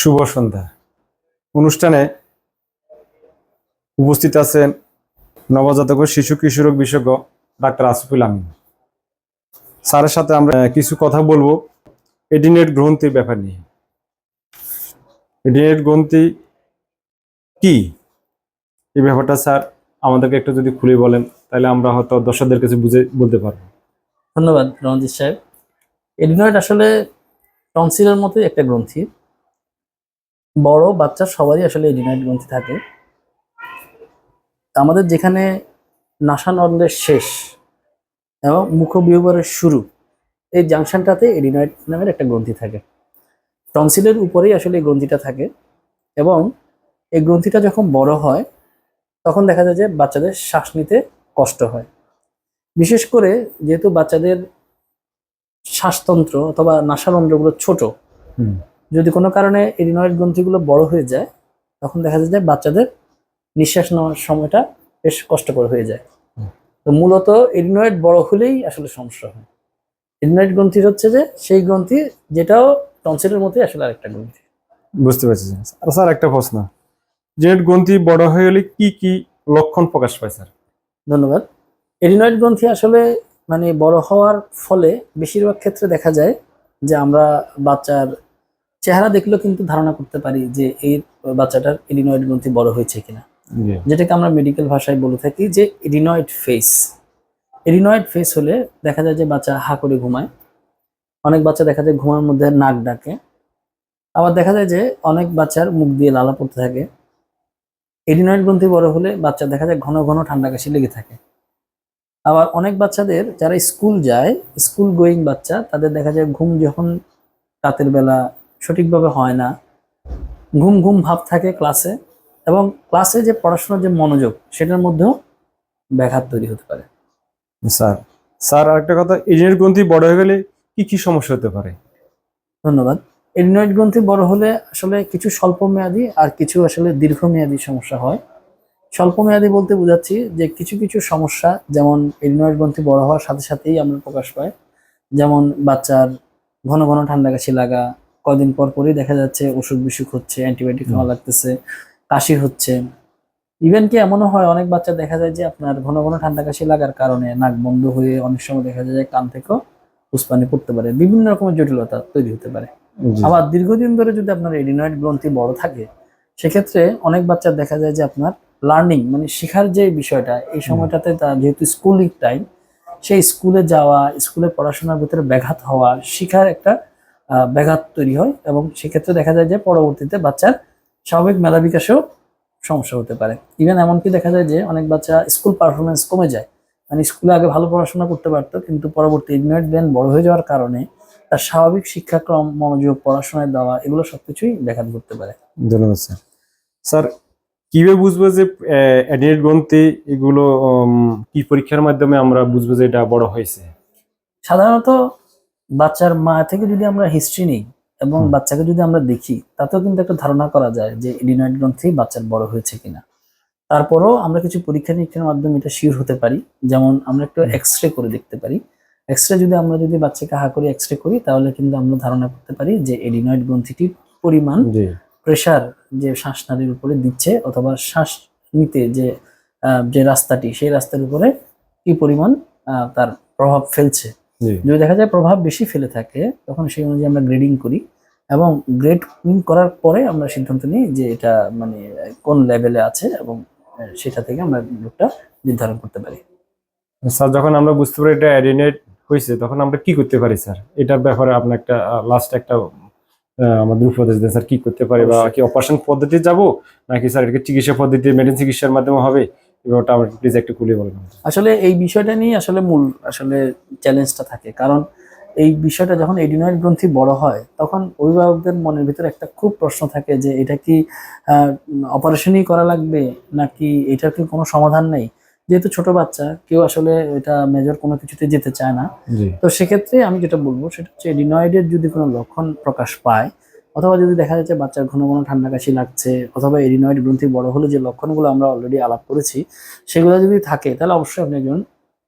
শুভ সন্ধ্যা। অনুষ্ঠানে উপস্থিত আছেন নবজাতক শিশু কিশোরক বিশেষজ্ঞ ডাক্তার আসফুল আমিন। স্যারের সাথে আমরা কিছু কথা বলব এডিনেট গ্রন্থির ব্যাপার নিয়ে। এডিনেট গ্রন্থি কি? এই ব্যাপারটা স্যার আমাদেরকে একটু যদি খুলে বলেন, তাহলে আমরা হয়তো দর্শকদের কাছে বুঝে, বলতে পারব। ধন্যবাদ রণজিৎ সাহেব। এডিনয়েড আসলে টনসিলের মতোই একটা গ্রন্থি। বড় বাচ্চা সবারই আসলে এডিনয়েড গ্রন্থি থাকে। আমাদের যেখানে নাসানন্দের শেষ এবং মুখবিহবরের শুরু, এই জাংশনটাতে এডিনয়েড নামের একটা গ্রন্থি থাকে। টনসিলের উপরেই আসলে এই গ্রন্থিটা থাকে এবং এই গ্রন্থিটা যখন বড় হয়, তখন দেখা যায় যে বাচ্চাদের শ্বাস নিতে কষ্ট হয়। বিশেষ করে যেহেতু বাচ্চাদের শ্বাসতন্ত্র অথবা নাসারন্ধ্রগুলো ছোট। যদি কোনো কারণে এডিনয়েড গ্রন্থিগুলো বড় হয়ে যায় তখন দেখা যায় যে বাচ্চাদের নিঃশ্বাস নেওয়ার সময়টা বেশ কষ্টকর হয়ে যায়। তো মূলত এডিনয়েড বড় হলেই আসলে সমস্যা হয়। এডিনয়েড গ্রন্থি হচ্ছে যে সেই গ্রন্থি যেটাও টনসিলের মতোই আসলে আরেকটা গ্রন্থি। বুঝতে পারছি স্যার। আর স্যার একটা প্রশ্ন। জেনেট গ্রন্থি বড় হয়ে গেলে কি কি লক্ষণ প্রকাশ পায় স্যার? ধন্যবাদ। এডিনয়েড গ্রন্থি আসলে মানে বড় হওয়ার ফলে বেশিরভাগ ক্ষেত্রে দেখা যায় যে আমরা বাচ্চার চেহারা দেখলেও কিন্তু ধারণা করতে পারি যে এই বাচ্চাটার এডিনয়েড গ্রন্থি বড় হয়েছে কিনা। যেটাকে আমরা মেডিকেল ভাষায় বলে থাকি যে এডিনয়েড ফেস এডিনয়েড ফেস হলে দেখা যায় যে বাচ্চা হা করে ঘুমায়। অনেক বাচ্চা দেখা যায় ঘুমার মধ্যে নাক ডাকে। আবার দেখা যায় যে অনেক বাচ্চার মুখ দিয়ে লালা পড়তে থাকে। এডিনয়েড গ্রন্থি বড় হলে বাচ্চা দেখা যায় ঘন ঘন ঠান্ডা কাশি লেগে থাকে। আবার অনেক বাচ্চাদের যারা স্কুল যায় স্কুল গোয়িং বাচ্চা তাদের দেখা যায় ঘুম যখন রাতের বেলা সঠিকভাবে হয় না। ঘুম ঘুম ভাব থাকে ক্লাসে এবং ক্লাসে যে পড়াশোনার যে মনোযোগ সেটার মধ্যেও ব্যাঘাত তৈরি হতে পারে। স্যার স্যার আরেকটা কথা ইঞ্জিনিয়ার গ্রন্থি বড় হয়ে গেলে কি কি সমস্যা হতে পারে? ধন্যবাদ। এডিনয়েড গ্রন্থি বড় হলে আসলে কিছু স্বল্প মেয়াদী আর কিছু আসলে দীর্ঘমেয়াদী সমস্যা হয়। স্বল্প মেয়াদী বলতে বোঝাচ্ছি যে কিছু কিছু সমস্যা যেমন এডিনয়েড গ্রন্থি বড় হওয়ার সাথে সাথেই আমরা প্রকাশ পায় যেমন বাচ্চার ঘন ঘন ঠান্ডা কাশি লাগা কয়দিন পর পরই দেখা যাচ্ছে ওষুধ বিসুখ হচ্ছে অ্যান্টিবায়োটিক খাওয়া লাগতেছে কাশি হচ্ছে। ইভেন কি এমনও হয় অনেক বাচ্চা দেখা যায় যে আপনার ঘন ঘন ঠান্ডা কাশি লাগার কারণে নাক বন্ধ হয়ে অনেক সময় দেখা যায় কান থেকেও উসপানি পড়তে পারে। বিভিন্ন রকমের জটিলতা তৈরি হতে পারে। আবার দীর্ঘদিন ধরে যদি আপনার এডিনয়েড গ্রন্থি বড় থাকে সেক্ষেত্রে অনেক বাচ্চা দেখা যায় যে আপনার লার্নিং মানে শেখার যে বিষয়টা এই সময়টাতে তার যেহেতু স্কুলিং টাইম সেই স্কুলে যাওয়া স্কুলে পড়াশোনার ভিতরে ব্যাঘাত হওয়া শিখার একটা ব্যাঘাত তৈরি হয় এবং সেক্ষেত্রে দেখা যায় যে পরবর্তীতে বাচ্চার স্বাভাবিক মেধা বিকাশেও সমস্যা হতে পারে। ইভেন এমনকি দেখা যায় যে অনেক বাচ্চা স্কুল পারফরমেন্স কমে যায়। মানে স্কুলে আগে ভালো পড়াশোনা করতে পারতো কিন্তু পরবর্তী ইগনোয়েট ব্রেন বড় হয়ে যাওয়ার কারণে তার স্বাভাবিক শিক্ষাক্রম মনোযোগ পড়াশোনায় দেওয়া এগুলো সবকিছুই ব্যাঘাত করতে পারে। ধন্যবাদ স্যার। স্যার কীভাবে বুঝব যে অ্যাডিনেট গ্রন্থি এগুলো কি পরীক্ষার মাধ্যমে আমরা বুঝব যে এটা বড় হয়েছে? সাধারণত বাচ্চার মা থেকে যদি আমরা হিস্ট্রি নিই এবং বাচ্চাকে যদি আমরা দেখি তাতেও কিন্তু একটা ধারণা করা যায় যে এডিনয়েড গ্রন্থি বাচ্চার বড় হয়েছে কিনা। তারপরও আমরা কিছু পরীক্ষা নিরীক্ষার মাধ্যমে এটা শিওর হতে পারি। যেমন আমরা একটু এক্স রে করে দেখতে পারি। এক্স রে যদি আমরা যদি বাচ্চাকে হা করে এক্স রে করি তাহলে কিন্তু আমরা ধারণা করতে পারি যে এডিনয়েড গ্রন্থিটির পরিমাণ প্রেশার যে শ্বাসনালীর উপরে দিচ্ছে অথবা শ্বাস নিতে যে যে রাস্তাটি সেই রাস্তার উপরে কি পরিমাণ তার প্রভাব ফেলছে। যদি দেখা যায় প্রভাব বেশি ফেলে থাকে তখন সেই অনুযায়ী আমরা গ্রেডিং করি এবং গ্রেডিং করার পরে আমরা সিদ্ধান্ত নিই যে এটা মানে কোন লেভেলে আছে এবং সেটা থেকে আমরা রোগটা নির্ধারণ করতে পারি। স্যার যখন আমরা বুঝতে পারি এটা অ্যাডিনেট হয়েছে তখন আমরা কি করতে পারি স্যার? এটার ব্যাপারে আপনার একটা লাস্ট একটা আমাদের উপদেশ দেন স্যার কি করতে পারি বা কি অপারেশন পদ্ধতি যাব নাকি স্যার এটাকে চিকিৎসা পদ্ধতি মেডিসিন চিকিৎসার মাধ্যমে হবে? এবারটা প্লিজ একটু খুলে বলবেন আসলে এই বিষয়টা নিয়ে আসলে মূল আসলে চ্যালেঞ্জটা থাকে। কারণ এই বিষয়টা যখন এডিনয়েড গ্রন্থি বড় হয় তখন অভিভাবকদের মনের ভিতরে একটা খুব প্রশ্ন থাকে যে এটা কি অপারেশনই করা লাগবে নাকি এটার কি কোনো সমাধান নেই? যেহেতু ছোট বাচ্চা কেউ আসলে এটা মেজর কোনো কিছুতে যেতে চায় না। তো সেক্ষেত্রে আমি যেটা বলব সেটা হচ্ছে এডিনয়েডের যদি কোনো লক্ষণ প্রকাশ পায় অথবা যদি দেখা যাচ্ছে বাচ্চার ঘন ঘন ঠান্ডা কাশি লাগছে অথবা এরিনয়েড গ্রন্থি বড় হলে যে লক্ষণগুলো আমরা অলরেডি আলাপ করেছি সেগুলো যদি থাকে তাহলে অবশ্যই আপনি একজন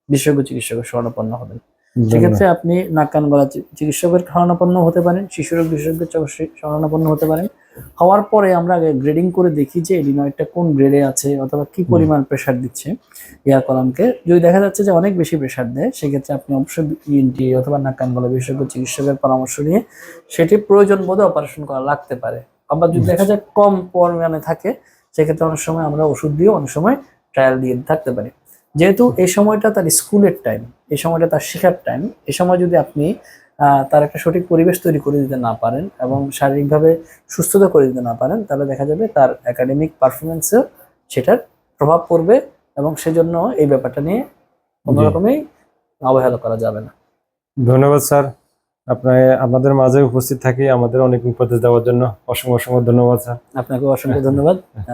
বিশেষজ্ঞ চিকিৎসকের শরণাপন্ন হবেন। সেক্ষেত্রে আপনি নাক কান গলা চিকিৎসকের শরণাপন্ন হতে পারেন শিশুরোগ বিশেষজ্ঞের অবশ্যই শরণাপন্ন হতে পারেন। হওয়ার পরে আমরা আগে গ্রেডিং করে দেখি যে এডিনয়েডটা কোন গ্রেডে আছে অথবা কি পরিমাণ প্রেসার দিচ্ছে এয়ার কলামকে। যদি দেখা যাচ্ছে যে অনেক বেশি প্রেসার দেয় সেক্ষেত্রে আপনি অবশ্যই ইএনটি অথবা নাক কান গলা বিশেষজ্ঞ চিকিৎসকের পরামর্শ নিয়ে সেটি প্রয়োজন বোধে অপারেশন করা লাগতে পারে। আবার যদি দেখা যায় কম পরিমাণে থাকে সেক্ষেত্রে অনেক সময় আমরা ওষুধ দিয়ে অনেক সময় ট্রায়াল দিয়ে থাকতে পারি। যেহেতু এই সময়টা তার স্কুলের টাইম এই সময়টা তার শেখার টাইম এই সময় যদি আপনি তার একটা সঠিক পরিবেশ তৈরি করে দিতে না পারেন এবং শারীরিকভাবে সুস্থতা করে দিতে না পারেন তাহলে দেখা যাবে তার একাডেমিক পারফরমেন্সেও সেটার প্রভাব পড়বে এবং সেজন্য এই ব্যাপারটা নিয়ে কোনো রকমই অবহেলা করা যাবে না। ধন্যবাদ স্যার। আপনার আপনাদের মাঝে উপস্থিত থাকি আমাদের অনেক উপদেশ দেওয়ার জন্য। অসংখ্য অসংখ্য ধন্যবাদ স্যার। আপনাকে অসংখ্য ধন্যবাদ।